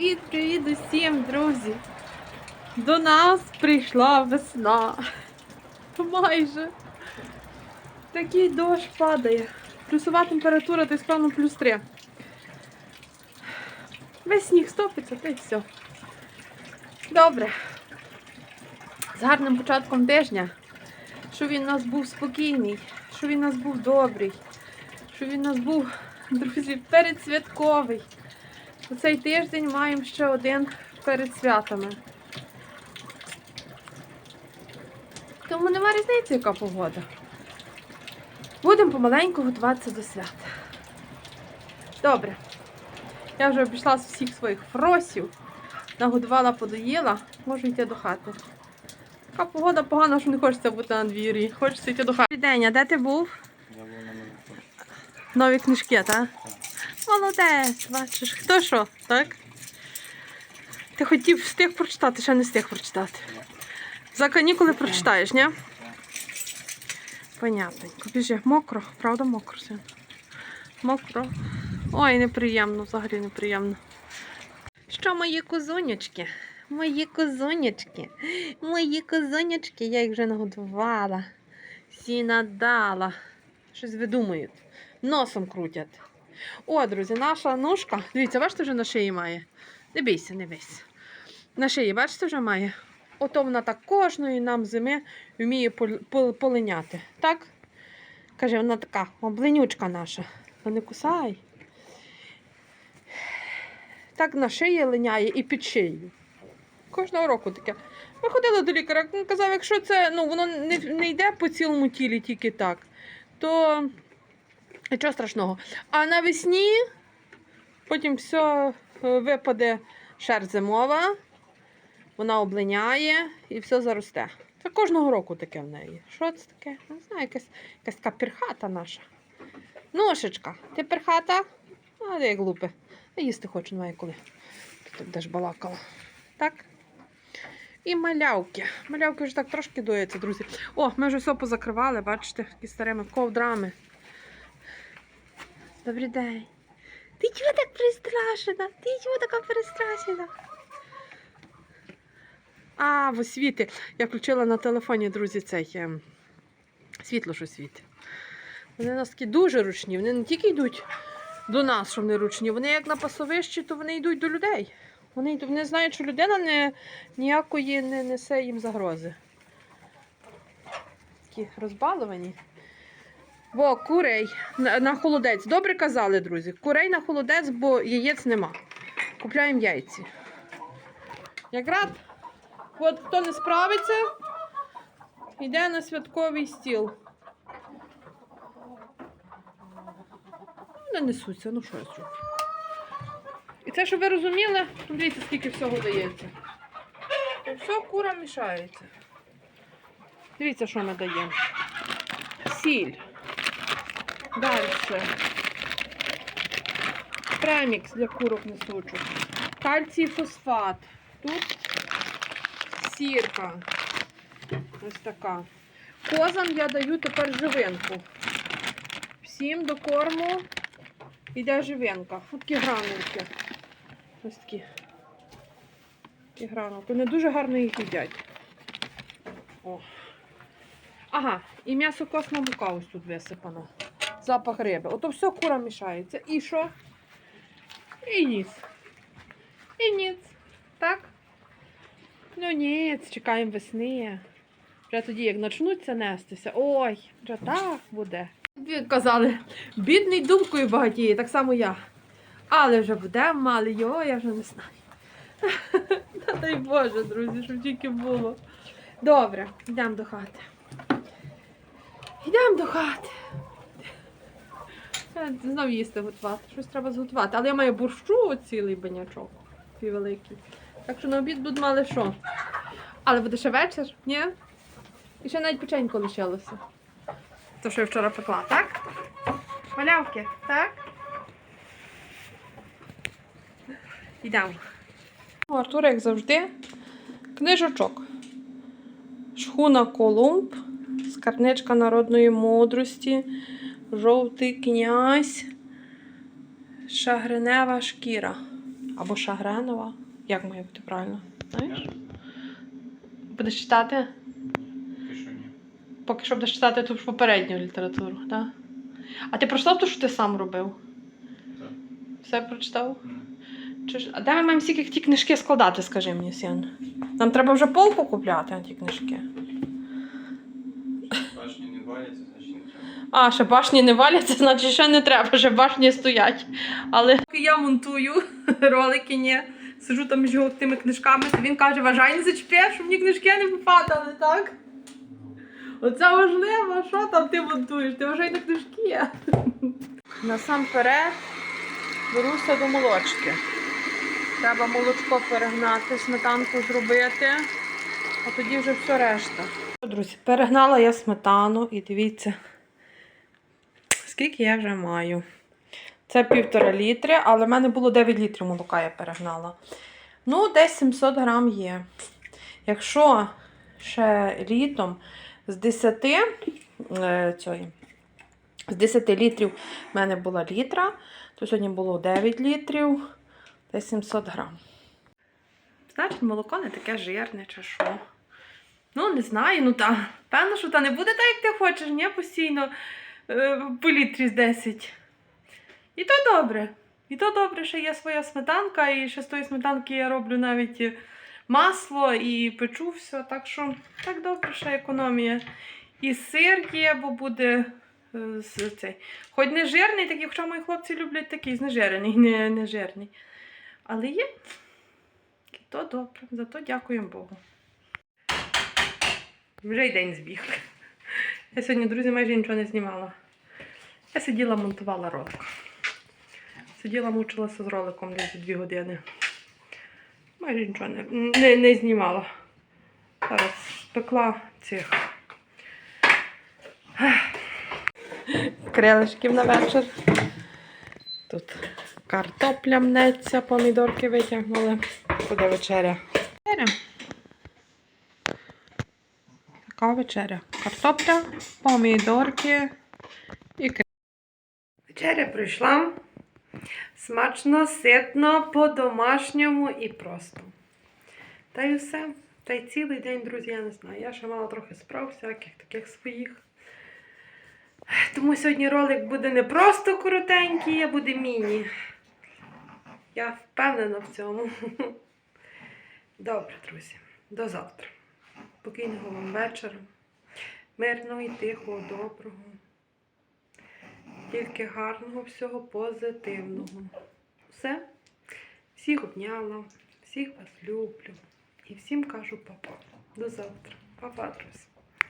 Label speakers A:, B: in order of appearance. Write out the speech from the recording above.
A: Привіт, привіт усім, друзі! До нас прийшла весна. Майже. Такий дощ падає. Плюсова температура десь певно плюс 3. Весь сніг стопиться, та й все. Добре. З гарним початком тижня. Щоб він у нас був спокійний, щоб він у нас був добрий, щоб він у нас був, друзі, передсвятковий. У цей тиждень маємо ще один перед святами. Тому нема різниці, яка погода. Будемо помаленьку готуватися до свят. Добре. Я вже обійшла з всіх своїх фросів, нагодувала, подоїла, можу йти до хати. Така погода погана, що не хочеться бути на двір'ї. Хочеться йти до хати. День, а де ти був?
B: Я був на мене.
A: Нові книжки, так? Молодець, бачиш. Хто що, так? Ти хотів встиг прочитати, ще не встиг прочитати. За канікули прочитаєш, ні? Понятненько. Біжи, мокро, правда, мокро сьогодні. Мокро. Ой, неприємно, взагалі неприємно. Що мої козонячки? Мої козонячки. Мої козонячки, я їх вже нагодувала. Сіна дала. Щось видумують. Носом крутять. О, друзі, наша ножка. Дивіться, бачите, вже на шиї має. Не бійся, не бійся. На шиї, бачите, вже має. Ото вона так кожної нам зими вміє пол- пол- полиняти. Так? Каже, вона така обленючка наша. Та не кусай. Так на шиї линяє і під шиєю. Кожного року таке. Ми ходили до лікаря, він казав, якщо це ну, воно не, не йде по цілому тілі тільки так, то нічого страшного. А навесні потім все е, випаде шерсть зимова, вона облиняє і все заросте. Це кожного року таке в неї. Що це таке? Не знаю, якась, якась така перхата наша. Ношечка, ти перхата? А де глупе. Я їсти хочу, немає коли. Тут теж балакала. Так? І малявки. Малявки вже так трошки дояться, друзі. О, ми вже все позакривали, бачите, такі старими ковдрами. Добрий день. Ти чого так перестрашена? Ти чого така перестрашена? А, в освіти. Я включила на телефоні, друзі, цей ем, світло, що світить. Вони у нас такі дуже ручні. Вони не тільки йдуть до нас, що вони ручні, вони як на пасовищі, то вони йдуть до людей. Вони, вони знають, що людина не, ніякої не несе їм загрози. Такі розбаловані. Бо курей на, на холодець. Добре казали, друзі. Курей на холодець, бо яєць нема. Купляємо яйці. Якраз, от хто не справиться, йде на святковий стіл. Не несуться, ну що я зроблю. І це, щоб ви розуміли, ну, дивіться, скільки всього дається. То все кура мішається. Дивіться, що ми даємо. Сіль. Далі. Премікс для курок несучих. Кальцій фосфат. Тут сірка. Ось така. Козам я даю тепер живинку. Всім до корму йде живинка. Ось такі гранулки. Ось такі. Такі гранулки. Вони дуже гарно їх їдять. О. Ага, і м'ясо косна мука ось тут висипано. Запах риби. Ото все кура мішається. І що? І ніц. І ніц. Так? Ну ніц, чекаємо весни. Вже тоді, як почнуться нестися. Ой, вже так буде. Казали, бідний думкою багатіє, так само я. Але вже будемо мали його, я вже не знаю. Та дай Боже, друзі, щоб тільки було. Добре, йдемо до хати. Йдемо до хати. Е, Знов їсти готувати. Щось треба зготувати. Але я маю борщу цілий банячок. Такий великий. Так що на обід буде мали що. Але буде ще вечір, ні? І ще навіть печенько лишилося. Це що я вчора пекла, так? Малявки, так? Йдемо. У Артура, як завжди, книжочок. Шхуна Колумб, скарбничка народної мудрості, жовтий князь, шагренева шкіра. Або шагренова. Як має бути правильно? Знаєш? Будеш читати?
B: Ти що ні?
A: Поки що будеш читати ту ж попередню літературу, так? А ти прочитав ту, що ти сам робив?
B: Так.
A: Все прочитав? Чи ж... А де ми маємо всі ті книжки складати, скажи мені, Сін? Нам треба вже полку купляти на ті книжки.
B: Башні не валяться, значить не треба.
A: А, ще башні не валяться, значить ще не треба, ще башні стоять. Але я монтую ролики, ні, сижу там між його тими книжками, то він каже, вважай, не зачепи, щоб мені книжки не попадали, так? Оце важливо, що там ти монтуєш? Ти вважай на книжки. Насамперед беруся до молочки. Треба молочко перегнати, сметанку зробити, а тоді вже все решта. Друзі, перегнала я сметану і дивіться, скільки я вже маю. Це півтора літри, але в мене було 9 літрів молока, я перегнала. Ну, десь 700 грам є. Якщо ще літом з 10, е, цієї, з 10 літрів в мене була літра, то сьогодні було 9 літрів, десь 700 грам. Значить, молоко не таке жирне чи що. Ну, не знаю, ну та. Певно, що та не буде так, як ти хочеш, ні, постійно е, по літрі з 10. І то добре. І то добре, що є своя сметанка, і ще з тої сметанки я роблю навіть масло і печу все. Так що так добре, що економія. І сир є, бо буде е, цей. Хоч не жирний, такий, хоча мої хлопці люблять такий знежирений, не, не жирний. Але є. І то добре. Зато дякуємо Богу. Вже й день збіг. Я сьогодні, друзі, майже нічого не знімала. Я сиділа, монтувала ролик. Сиділа, мучилася з роликом десь дві години. Майже нічого не, не, не знімала. Зараз спекла цих крилишків на вечір. Тут картопля мнеться, помідорки витягнули. Буде вечеря. Така вечеря. Картопля, помідорки і кри- Вечеря прийшла. Смачно, ситно, по-домашньому і просто. Та й все. Та й цілий день, друзі, я не знаю. Я ще мала трохи справ всяких таких своїх. Тому сьогодні ролик буде не просто коротенький, а буде міні. Я впевнена в цьому. Добре, друзі, до завтра. Спокійного вам вечора. Мирного і тихого, доброго. Тільки гарного, всього позитивного. Все. Всіх обняла, всіх вас люблю. І всім кажу папа. До завтра. Папа, друзі.